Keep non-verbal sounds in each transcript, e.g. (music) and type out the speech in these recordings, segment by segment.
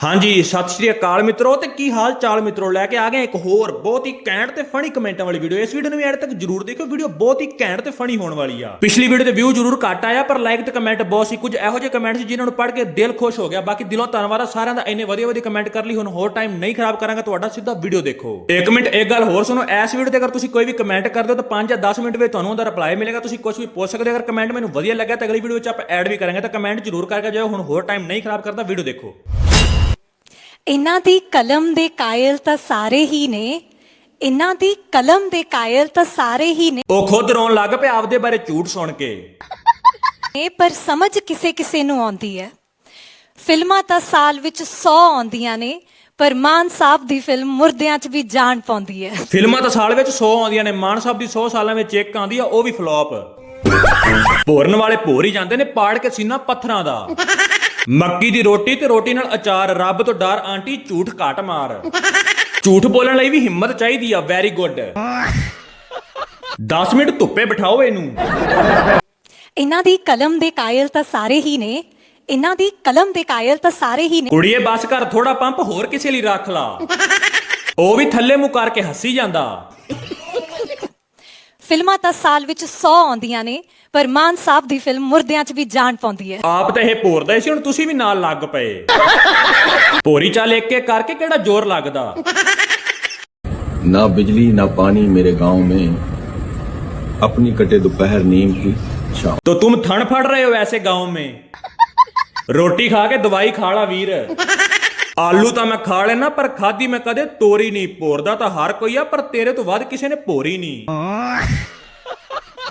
ਹਾਂਜੀ, ਸਤਿ ਸ਼੍ਰੀ ਅਕਾਲ ਮਿੱਤਰੋ, ਤੇ ਕੀ ਹਾਲ ਚਾਲ ਮਿੱਤਰੋ? ਲੈ ਕੇ ਆ ਗਏ ਇੱਕ ਹੋਰ ਬਹੁਤ ਹੀ ਕੈਂਟ ਤੇ ਫਨੀ ਕਮੈਂਟਾਂ ਵਾਲੀ ਵੀਡੀਓ ਇਸ ਵੀਡੀਓ ਨੂੰ ਵੀ ਐਡ ਤੱਕ ਜਰੂਰ ਦੇਖਿਓ। ਵੀਡੀਓ ਬਹੁਤ ਹੀ ਘੈਂਟ ਤੇ ਫਨੀ ਹੋਣ ਵਾਲੀ ਆ। ਪਿਛਲੀ ਵੀਡੀਓ ਤੇ ਵਿਊ ਜਰੂਰ ਘੱਟ ਆਇਆ, ਪਰ ਲਾਈਕ ਤੇ ਕਮੈਂਟ ਬਹੁਤ ਸੀ। ਕੁਝ ਇਹੋ ਜਿਹੇ ਕਮੈਂਟ ਸੀ ਜਿਨ੍ਹਾਂ ਨੂੰ ਪੜ੍ਹ ਕੇ ਦਿਲ ਖੁਸ਼ ਹੋ ਗਿਆ। ਬਾਕੀ ਦਿਲੋਂ ਧੰਨਵਾਦ ਆ, ਸਾਰਿਆਂ ਦਾ ਇੰਨੇ ਵਧੀਆ ਵਧੀਆ ਕਮੈਂਟ ਕਰ ਲਈ। ਹੁਣ ਹੋਰ ਟਾਈਮ ਨਹੀਂ ਖਰਾਬ ਕਰਾਂਗਾ, ਤੁਹਾਡਾ ਸਿੱਧਾ ਵੀਡੀਓ ਦੇਖੋ। ਇੱਕ ਮਿੰਟ, ਇੱਕ ਗੱਲ ਹੋਰ ਸੁਣੋ। ਇਸ ਵੀਡੀਓ ਤੇ ਅਗਰ ਤੁਸੀਂ ਕੋਈ ਵੀ ਕਮੈਂਟ ਕਰਦੇ ਹੋ, ਤਾਂ 5 ਜਾਂ 10 ਮਿੰਟ ਵਿੱਚ ਤੁਹਾਨੂੰ ਉਹਦਾ ਰਿਪਲਾਈ ਮਿਲੇਗਾ। ਤੁਸੀਂ ਕੁਝ ਵੀ ਪੁੱਛ ਸਕਦੇ ਹੋ। ਅਗਰ ਕਮੈਂਟ ਮੈਨੂੰ ਵਧੀਆ ਲੱਗਿਆ, ਤਾਂ ਅਗਲੀ ਵੀਡੀਓ ਵਿੱਚ ਆਪਾਂ ਐਡ ਵੀ ਕਰਾਂਗੇ। ਤਾਂ ਕਮੈਂਟ ਜਰੂਰ ਕਰਕੇ ਜਾਓ ਹੁਣ ਹੋਰ ਟਾਈਮ ਨਹੀਂ ਖਰਾਬ ਕਰਦਾ ਵੀਡੀਓ ਦੇਖੋ। ਇਹਨਾਂ ਦੀ ਕਲਮ ਦੇ ਕਾਇਲ ਤਾਂ ਸਾਰੇ ਹੀ ਨੇ ਇਹਨਾਂ ਦੀ ਕਲਮ ਦੇ ਕਾਇਲ ਤਾਂ ਸਾਰੇ ਹੀ ਨੇ। ਉਹ ਖੁਦ ਰੋਣ ਲੱਗ ਪਿਆ ਆਪਦੇ ਬਾਰੇ ਝੂਠ ਸੁਣ ਕੇ। ਇਹ ਪਰ ਸਮਝ ਕਿਸੇ ਕਿਸੇ ਨੂੰ ਆਉਂਦੀ ਹੈ। ਫਿਲਮਾਂ ਤਾਂ ਸਾਲ ਵਿੱਚ 100 ਆਉਂਦੀਆਂ ਨੇ ਪਰ ਮਾਨ ਸਾਹਿਬ ਦੀ ਫਿਲਮ ਮੁਰਦਿਆਂ 'ਚ ਵੀ ਜਾਨ ਪਾਉਂਦੀ ਹੈ। ਫਿਲਮਾਂ ਤਾਂ ਸਾਲ ਵਿੱਚ 100 ਆਉਂਦੀਆਂ ਨੇ ਮਾਨ ਸਾਹਿਬ ਦੀ 100 ਸਾਲਾਂ ਵਿੱਚ ਇੱਕ ਆਉਂਦੀ ਆ ਉਹ ਵੀ ਫਲॉप ਭੋਰਨ ਵਾਲੇ ਭੋਰ ਹੀ ਜਾਂਦੇ ਨੇ ਪਾੜ ਕੇ ਸੀਨਾ ਪੱਥਰਾਂ ਦਾ। ਮੱਕੀ ਦੀ ਰੋਟੀ ਤੇ ਰੋਟੀ ਨਾਲ ਅਚਾਰ ਰੱਬ ਤੋਂ ਡਰ ਆਂਟੀ ਝੂਠ ਘਾਟ ਮਾਰ। ਝੂਠ ਬੋਲਣ ਲਈ ਵੀ ਹਿੰਮਤ ਚਾਹੀਦੀ ਆ ਵੈਰੀ ਗੁੱਡ 10 ਮਿੰਟ ਧੁੱਪੇ ਬਿਠਾਓ ਇਹਨੂੰ। ਇਹਨਾਂ ਦੀ ਕਲਮ ਦੇ ਕਾਇਲ ਤਾਂ ਸਾਰੇ ਹੀ ਨੇ। ਇਹਨਾਂ ਦੀ ਕਲਮ ਦੇ ਕਾਇਲ ਤਾਂ ਸਾਰੇ ਹੀ ਨੇ। ਕੁੜੀਏ ਬਸ ਕਰ ਥੋੜਾ ਪੰਪ ਹੋਰ ਕਿਸੇ ਲਈ ਰੱਖ ਲਾ। ਉਹ ਵੀ ਥੱਲੇ ਮੂੰਹ ਕਰਕੇ ਹੱਸੀ ਜਾਂਦਾ। ਫਿਲਮਾਂ ਤਾਂ ਸਾਲ ਵਿੱਚ 100 ਆਉਂਦੀਆਂ ਨੇ ਪਰ ਮਾਨ ਸਾਹਿਬ ਦੀ ਫਿਲਮ ਮੁਰਦਿਆਂ 'ਚ ਵੀ ਜਾਨ ਪਾਉਂਦੀ ਹੈ ਆਪ ਤਾਂ ਇਹ ਭੋਰਦਾ ਸੀ ਹੁਣ ਤੁਸੀਂ ਵੀ ਨਾਲ ਲੱਗ ਪਏ ਭੋਰੀ ਚੱਲ ਇੱਕ ਇੱਕ ਕਰਕੇ ਕਿਹੜਾ ਜ਼ੋਰ ਲੱਗਦਾ ना बिजली ना पानी मेरे गांव में अपनी कटे दोपहर नींद की शाम तो तुम थन फड़ रहे हो ऐसे गांव में ਰੋਟੀ ਖਾ ਕੇ ਦਵਾਈ ਖਾ ਲਾ ਵੀਰ ਆਲੂ ਤਾਂ ਮੈਂ ਖਾ ਲੈਣਾ ਪਰ ਖਾਦੀ ਮੈਂ ਕਦੇ ਤੋਰੀ ਨਹੀਂ। ਭੋਰਦਾ ਤਾਂ ਹਰ ਕੋਈ ਆ ਪਰ ਤੇਰੇ ਤੋਂ ਵੱਧ ਕਿਸੇ ਨੇ ਭੋਰੀ ਨਹੀਂ।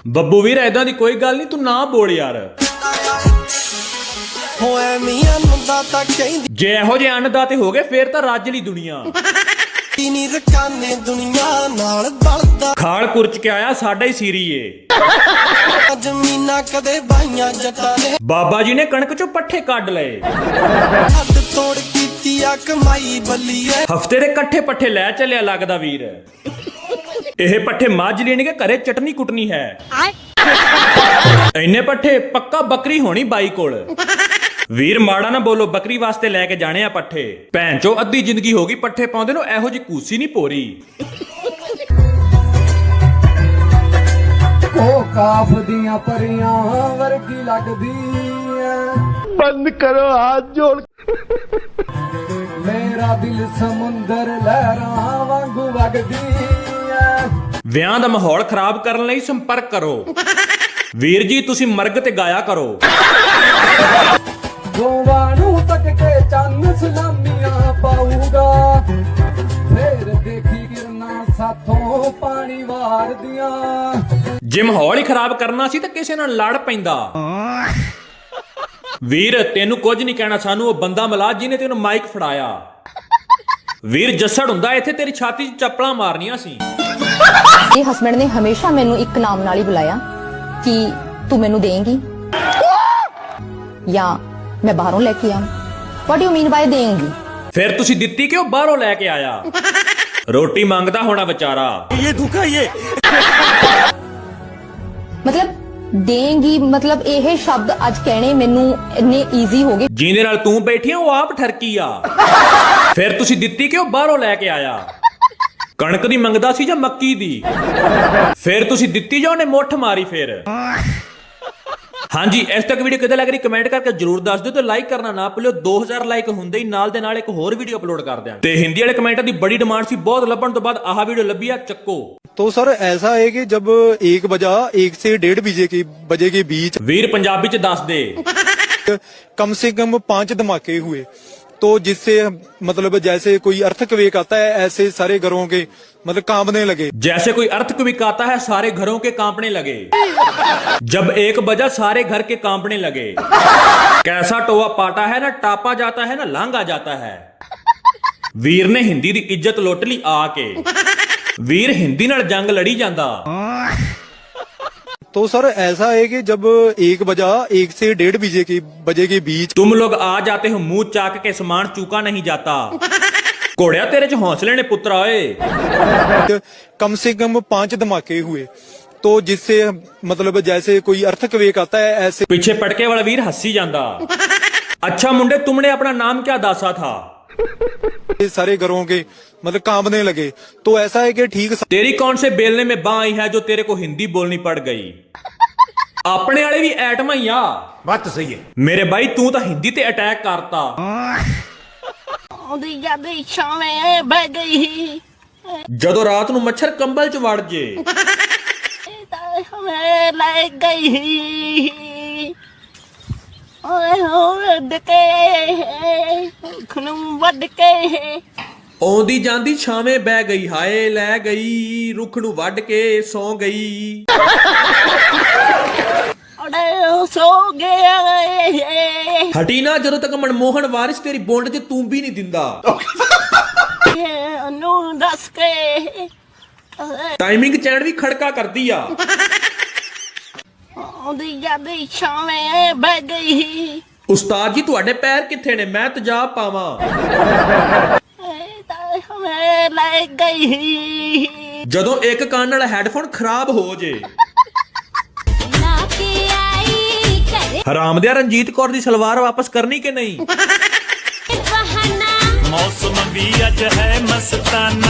ਬੱਬੂ ਵੀਰ ਐਦਾਂ ਦੀ ਕੋਈ ਗੱਲ ਨਹੀਂ ਤੂੰ ਨਾ ਬੋਲ ਯਾਰ। ਹੋਏ ਮੀਆਂ ਨੂੰ ਦਾ ਤਾਂ ਕਹਿੰਦੀ ਜੇ ਇਹੋ ਜਿਹੇ ਅੰਨਦਾਤੇ ਹੋ ਗਏ ਫੇਰ ਤਾਂ ਰੱਜ ਲਈ ਦੁਨੀਆ। ਨਹੀਂ ਰਕਾਨੇ ਦੁਨੀਆ ਨਾਲ ਬਲਦਾ। ਖਾਲ ਕੁਰਚ ਕੇ ਆਇਆ ਸਾਡਾ ਹੀ ਸੀਰੀ ਏ। ਜ਼ਮੀਨਾਂ ਕਦੇ ਬਾਈਆਂ ਜੱਟਾਂ ਨੇ ਬਾਬਾ ਜੀ ਨੇ ਕਣਕ ਚੋਂ ਪੱਠੇ ਕੱਢ ਲਏ। ਹੱਦ ਤੋੜ ਕੀਤੀ ਆ ਕਮਾਈ ਬੱਲੀਏ? ਹਫ਼ਤੇ ਦੇ ਇਕੱਠੇ ਪੱਠੇ ਲੈ ਚੱਲਿਆ ਲੱਗਦਾ ਵੀਰ। ਇਹ ਪੱਠੇ ਮੱਝ ਲੈਣਗੇ ਘਰੇ ਚਟਨੀ ਕੁੱਟਣੀ ਹੈ? ਇੰਨੇ ਪੱਠੇ ਪੱਕਾ ਬੱਕਰੀ ਹੋਣੀ ਬਾਈ ਕੋਲ। ਵੀਰ ਮਾੜਾ ਨਾ ਬੋਲੋ ਬੱਕਰੀ ਵਾਸਤੇ ਲੈ ਕੇ ਜਾਣੇ ਆ ਪੱਠੇ। ਭੈਣ ਚੋ ਅੱਧੀ ਜ਼ਿੰਦਗੀ ਹੋ ਗਈ ਪੱਠੇ ਪਾਉਂਦੇ ਨੂੰ ਇਹੋ ਜੀ ਕੂਸੀ ਨਹੀਂ ਪੋਰੀ। ਉਹ ਕਾਫ ਦੀਆਂ ਪਰੀਆਂ ਵਰਗੀ ਲੱਗਦੀ ਐ। ਬੰਦ ਕਰੋ ਹੱਥ ਜੋੜ ਮੇਰਾ ਦਿਲ ਸਮੁੰਦਰ ਲਹਿਰਾਂ ਵਾਂਗੂ ਵਗਦੀ ਐ। ਵਿਆਹ ਦਾ ਮਾਹੌਲ ਖਰਾਬ ਕਰਨ ਲਈ ਸੰਪਰਕ ਕਰੋ। ਵੀਰ ਜੀ ਤੁਸੀਂ ਮਰਗ ਤੇ ਗਾਇਆ ਕਰੋ। ਨੂੰ ਤੱਕ ਕੇ ਚੰਨ ਸਲਾਮੀਆਂ ਪਾਊਗਾ। ਫੇਰ ਦੇਖੀ ਕਿਰਨਾਂ ਸਾਥੋਂ ਪਾਣੀ ਵਾਰਦੀਆਂ। ਜੇ ਮਾਹੌਲ ਹੀ ਖਰਾਬ ਕਰਨਾ ਸੀ ਤਾਂ ਕਿਸੇ ਨਾਲ ਲੜ ਪੈਂਦਾ। ਵੀਰ ਤੈਨੂੰ ਕੁਝ ਨਹੀਂ ਕਹਿਣਾ ਸਾਨੂੰ ਉਹ ਬੰਦਾ ਮਿਲਾ ਜਿਹਨੇ ਤੈਨੂੰ ਮਾਈਕ ਫੜਾਇਆ। ਵੀਰ ਜੱਸੜ ਹੁੰਦਾ ਇੱਥੇ ਤੇਰੀ ਛਾਤੀ 'ਚ ਚੱਪਲਾਂ ਮਾਰਨੀਆਂ ਸੀ। ਇਹ ਹਸਬੰਡ ਨੇ ਹਮੇਸ਼ਾ ਮੈਨੂੰ ਇੱਕ ਨਾਮ ਨਾਲ ਹੀ ਬੁਲਾਇਆ ਕਿ ਤੂੰ ਮੈਨੂੰ ਦੇਂਗੀ। ਜਾਂ ਮੈਂ ਬਾਹਰੋਂ ਲੈ ਕੇ ਆਵਾਂ। ਵਾਟ ਯੂ ਮੀਨ ਬਾਈ ਦੇਂਗੀ? ਫਿਰ ਤੁਸੀਂ ਦਿੱਤੀ ਕਿਉਂ ਬਾਹਰੋਂ ਲੈ ਕੇ ਆਇਆ? ਰੋਟੀ ਮੰਗਦਾ ਹੋਣਾ ਵਿਚਾਰਾ। ਮਤਲਬ ਦੇਂਗੀ। ਮਤਲਬ ਇਹ ਸ਼ਬਦ ਅੱਜ ਕਹਿਣੇ ਮੈਨੂੰ ਇੰਨੇ ਈਜ਼ੀ ਹੋ ਗਏ। ਜਿਹਦੇ ਨਾਲ ਤੂੰ ਬੈਠੀ ਆ, ਉਹ ਆਪ ਠਰਕੀ ਆ। ਫਿਰ ਤੁਸੀਂ ਦਿੱਤੀ ਕਿ ਉਹ ਬਾਹਰੋਂ ਲੈ ਕੇ ਆਇਆ? ਕਣਕ ਦੀ ਮੰਗਦਾ ਸੀ ਜਾਂ ਮੱਕੀ ਦੀ? ਫਿਰ ਤੁਸੀਂ ਦਿੱਤੀ ਜਾਂ ਉਹਨੇ ਮੁੱਠ ਮਾਰੀ ਫਿਰ? ਹਾਂਜੀ, ਇਸ ਤੱਕ ਵੀਡੀਓ ਕਿਦਾਂ ਲੱਗ ਰਹੀ ਕਮੈਂਟ ਕਰਕੇ ਜਰੂਰ ਦੱਸ ਦਿਓ ਤੇ ਲਾਈਕ ਕਰਨਾ ਨਾ ਭੁੱਲਿਓ। 2000 ਲਾਈਕ ਹੁੰਦੇ ਹੀ ਨਾਲ ਦੇ ਨਾਲ ਇੱਕ ਹੋਰ ਵੀਡੀਓ ਅਪਲੋਡ ਕਰ ਦਿਆਂਗੇ ਤੇ ਹਿੰਦੀ ਵਾਲੇ ਕਮੈਂਟਾਂ ਦੀ ਬੜੀ ਡਿਮਾਂਡ ਸੀ, ਬਹੁਤ ਲੱਭਣ ਤੋਂ ਬਾਅਦ ਆਹ ਵੀਡੀਓ ਲੱਭੀ ਆ, ਚੱਕੋ। तो सर ऐसा है कि जब एक बजा एक से डेढ़ बजे के बजे के बीच वीर पंजाबी च दस दे कम से कम पांच धमाके हुए तो जिससे मतलब जैसे कोई अर्थक्वेक आता है ऐसे सारे घरों के मतलब कांपने लगे जैसे कोई अर्थक्वेक आता है सारे घरों के कांपने लगे जब एक बजा सारे घर के कांपने लगे कैसा टोआ पाटा है ना टापा जाता है ना लांगा जाता है वीर ने हिंदी की इज्जत लुट ली आके ਵੀਰ ਹਿੰਦੀ ਨਾਲ ਜੰਗ ਲੜੀ ਜਾਂਦਾ तो सर ऐसा है कि जब एक बजा एक से डेढ़ बजे के बजे के बीच तुम लोग आ जाते हो मुंह चाक के सामान चूका नहीं जाता ਘੋੜਿਆ ਤੇਰੇ ਚ ਹੌਸਲੇ ਨੇ ਪੁੱਤਰਾ ਓਏ कम से कम पांच धमाके हुए तो जिससे मतलब जैसे कोई अर्थक्वेक आता है ऐसे पीछे पटके वाला वीर हंसी ਜਾਂਦਾ अच्छा मुंडे तुमने अपना नाम क्या दासा था ये सारे घरों के मतलब कांपने लगे तो ऐसा है कि ठीक तेरी कौन से बेलने में बाँ आई है जो तेरे को हिंदी बोलनी पड़ गई ਆਪਣੇ ਵਾਲੇ ਵੀ ਐਟਮਾਂ ਹੀ ਆ ਬਾਤ ਤਾਂ ਸਹੀ ਹੈ ਮੇਰੇ ਬਾਈ ਤੂੰ ਤਾਂ ਹਿੰਦੀ ਤੇ ਅਟੈਕ ਕਰਤਾ ਉਹਦੀ ਜਾਂਦੀ ਛਾਵੇਂ ਬਹਿ ਗਈ ਜਦੋਂ ਰਾਤ ਨੂੰ ਮੱਛਰ ਕੰਬਲ 'ਚ ਵੜ ਜੇ ਤਾਂ ਹਮੇ ਲੈ ਗਈ ਓਏ ਹੋਏ ਡਕੇ ਖਨੂੰ ਵੱਢ ਕੇ ਆਉਂਦੀ ਜਾਂਦੀ ਛਾਵੇਂ ਬਹਿ ਗਈ ਹਾਏ ਲੈ ਗਈ ਰੁੱਖ ਨੂੰ ਵੱਢ ਕੇ ਸੌ ਗਈ। ਓਏ ਸੋ ਗਿਆ ਹਟੀ ਨਾ ਜਦੋਂ ਤੱਕ ਮਨਮੋਹਨ ਵਾਰਿਸ ਤੇਰੀ ਬੋਂਡ 'ਚ ਤੂੰ ਵੀ ਨਹੀਂ ਦਿੰਦਾ। ਨੂੰ ਦੱਸ ਕੇ ਟਾਈਮਿੰਗ ਚੈਨ ਵੀ ਖੜਕਾ ਕਰਦੀ ਆ। ਉਹਦੀ ਜਾਂਦੀ ਛਾਵੇਂ ਬਹਿ ਗਈ ਉਸਤਾਦ ਜੀ ਤੁਹਾਡੇ ਪੈਰ ਕਿੱਥੇ ਨੇ? ਮੈਂ ਤੇਜ਼ਾਬ ਪਾਵਾਂ। ਲੈ ਗਈ ਜਦੋਂ ਇੱਕ ਕੰਨ ਨਾਲ ਹੈੱਡਫੋਨ ਖਰਾਬ ਹੋ ਜੇ। ਹਰਾਮਦਿਆ ਰਣਜੀਤ ਕੌਰ ਦੀ ਸਲਵਾਰ ਵਾਪਸ ਕਰਨੀ ਕਿ ਨਹੀਂ? ਬਹਾਨਾ।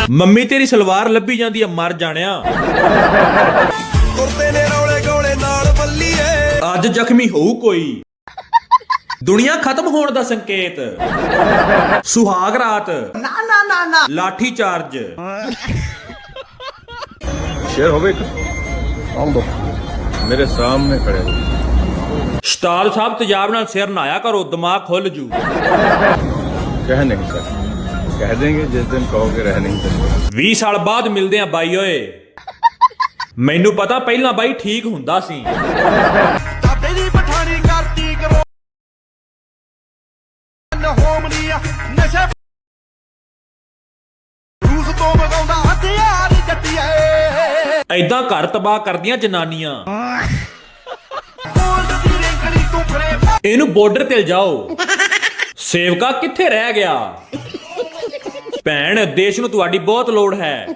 ਮੰਮੀ ਤੇਰੀ ਸਲਵਾਰ ਲੱਭੀ ਜਾਂਦੀ ਆ ਮਰ ਜਾਣਿਆ। ਤੁਰਦੇ ਨੇ ਅੱਜ ਜ਼ਖਮੀ ਹੋਊ ਕੋਈ। ਦੁਨੀਆ ਖਤਮ ਹੋਣ ਦਾ ਸੰਕੇਤ। ਸੁਹਾਗ ਰਾਤ। ਨਾ ਨਾ ਨਾ ਨਾ। ਲਾਠੀ ਚਾਰਜ। ਸ਼ੇਰ ਹੋਵੇ ਇੱਕ। ਆਉਂ ਦੋ। ਮੇਰੇ ਸਾਹਮਣੇ ਖੜੇ ਸ਼ਤਾਲ ਸਾਹਿਬ ਤਜਾਬ ਨਾਲ ਸਿਰ ਨਹਾਇਆ ਕਰੋ ਦਿਮਾਗ ਖੁੱਲ ਜੂ। ਕਹਿ ਨਹੀਂ ਸਕਦੇ। ਕਹਿ ਦੇਂਗੇ ਜਿਸ ਦਿਨ ਕਹੋਗੇ ਰਹਿ ਨਹੀਂ ਸਕਦੇ। 20 ਸਾਲ ਬਾਅਦ ਮਿਲਦੇ ਆ ਬਾਈ ਓਏ। ਮੈਨੂੰ ਪਤਾ ਪਹਿਲਾਂ ਬਾਈ ਠੀਕ ਹੁੰਦਾ ਸੀ। ਨਸ਼ੇ ਰੂਸ ਤੋਂ ਮਗਾਉਂਦਾ ਹਥਿਆਰ ਜੱਟੀਏ। ਐਦਾਂ ਘਰ ਤਬਾਹ ਕਰਦੀਆਂ ਜਨਾਨੀਆਂ। ਇਹਨੂੰ ਬਾਰਡਰ ਤੇ ਜਾਓ ਸੇਵਕਾ ਕਿੱਥੇ ਰਹਿ ਗਿਆ? ਭੈਣ ਦੇਸ਼ ਨੂੰ ਤੁਹਾਡੀ ਬਹੁਤ ਲੋੜ ਹੈ।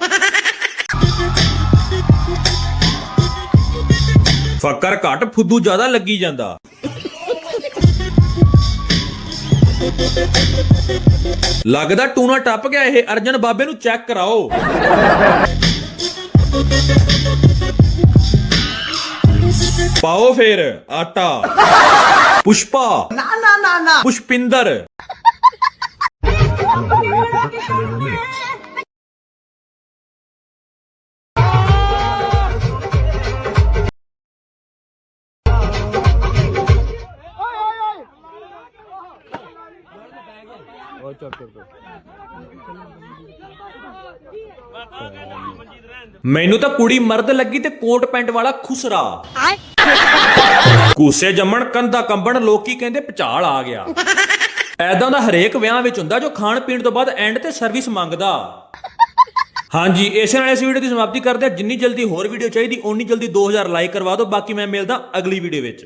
ਫੱਕਰ ਘੱਟ ਫੁੱਦੂ ਜ਼ਿਆਦਾ ਲੱਗੀ ਜਾਂਦਾ। ਲੱਗਦਾ ਟੂਣਾ ਟੱਪ ਗਿਆ ਇਹ। ਅਰਜਨ ਬਾਬੇ ਨੂੰ ਚੈੱਕ ਕਰਾਓ। ਪਾਓ ਫੇਰ ਆਟਾ। ਪੁਸ਼ਪਾ। ਨਾ ਨਾ ਨਾ ਨਾ। ਪੁਸ਼ਪਿੰਦਰ। (laughs) ਮੈਨੂੰ ਤਾਂ ਕੁੜੀ ਮਰਦ ਲੱਗੀ ਤੇ ਕੋਟ ਪੈਂਟ ਵਾਲਾ ਖੁਸਰਾ। ਕੂਸੇ ਜੰਮਣ ਕੰਧਾ ਕੰਬਣ ਲੋਕੀ ਕਹਿੰਦੇ ਪਚਾਲ ਆ ਗਿਆ। ਐਦਾਂ ਦਾ ਹਰੇਕ ਵਿਆਹ ਵਿੱਚ ਹੁੰਦਾ ਜੋ ਖਾਣ ਪੀਣ ਤੋਂ ਬਾਅਦ ਐਂਡ ਤੇ ਸਰਵਿਸ ਮੰਗਦਾ। ਹਾਂਜੀ ਇਸੇ ਨਾਲ ਇਸ ਵੀਡੀਓ ਦੀ ਸਮਾਪਤੀ ਕਰਦੇ ਹਾਂ। ਜਿੰਨੀ ਜਲਦੀ ਹੋਰ ਵੀਡੀਓ ਚਾਹੀਦੀ ਓਨੀ ਜਲਦੀ 2000 ਲਾਈਕ ਕਰਵਾ ਦਿਓ। ਬਾਕੀ ਮੈਂ ਮਿਲਦਾ ਅਗਲੀ ਵੀਡੀਓ ਵਿੱਚ।